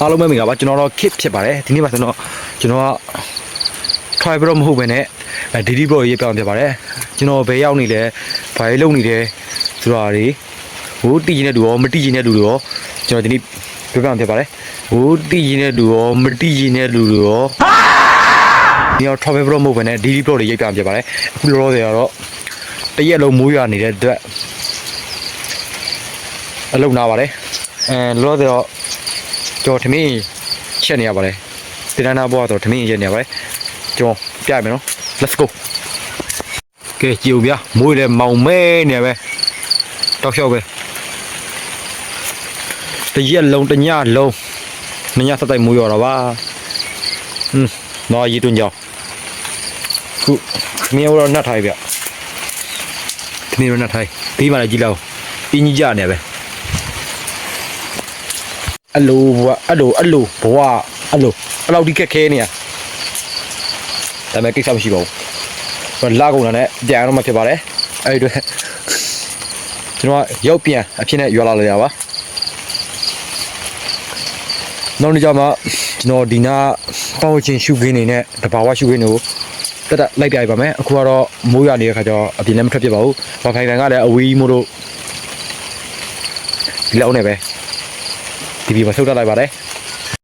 အားလုံးပဲမင်္ဂလာပါကျွန်တော်တော့ kit ဖြစ်ပါတယ်ဒီနေ့မှာကျွန်တော်ကျွန်တော်က try ဘရောမဟုတ်ဘဲနဲ့အဲ DD bro ရေးပြောင်းဖြစ်ပါတယ်ကျွန်တော်ဘယ်ရောက်နေလဲဘာရေးလုပ်နေတယ်ဆိုတာတွေဟိုတည်နေတဲ့လူရောမတည်နေတဲ့လူတွေရောကျွန်တော်ဒီနေ့ပြောပြဖြစ်ပါတယ်ဟိုတည်နေတဲ့လူရောမတည်နေတဲ့လူတွေရောဒီတော့ try ဘရောမဟုတ်ဘဲနဲ့ DD bro တွေရေးပြောင်းဖြစ်ပါတယ်အခုလောလောဆယ်ကတော့တရက်လုံးမိုးရွာနေတဲ့အတွက်အလုံနာပါတယ်အဲလောလောဆယ်တော့ ကျွန်တော်ထမင်းချက်နေရပါတယ်တင်တန်းနာဘောကတော့ထမင်းချက်နေရပါတယ်ကျွန်တော်ပြရမယ်နော် let's go ကဲကြည့်ဦးဗျာမိုးလည်းမောင်မဲနေပဲတောက်လျှောက်ပဲတရက်လုံးတညလုံးမညဆက်တိုက်မိုးရောတော့ပါဟွန်းတော့ရည်တွန်းကြောင်းခုထမင်းရောနှတ်ထားပြီဗျထမင်းရောနှတ်ထားဘေးမှာလည်းကြည့်လောက်အင်းကြီးကြနေပဲ အဲ့လိုဘဝအဲ့လိုအဲ့လိုဘဝအဲ့လိုအဲ့လောက်ဒီခက်ခဲနေရဒါပေမဲ့ကိစ္စမရှိပါဘူးဟိုလာကုန်တာနဲ့ပြန်တော့မှဖြစ်ပါတယ်အဲ့ဒီအတော့ကျွန်တော်ကရုပ်ပြန်အဖြစ်နဲ့ရွာလာလေရပါနောက်နေ့ကျမှကျွန်တော်ဒီနာပေါင်းချင်းရှုခင်းနေနဲ့တဘာဝရှုခင်းတွေကိုတက်တက်လိုက်ပြရပါမယ်အခုကတော့မိုးရွာနေတဲ့ခါကျတော့အပြင်လည်းမထွက်ဖြစ်ပါဘူးဘာခိုင်ကန်ကလည်းအဝေးမို့လို့ဒီလောက်နဲ့ပဲ ဒီဗီမှာဆုတ်တက်လိုက်ပါတယ်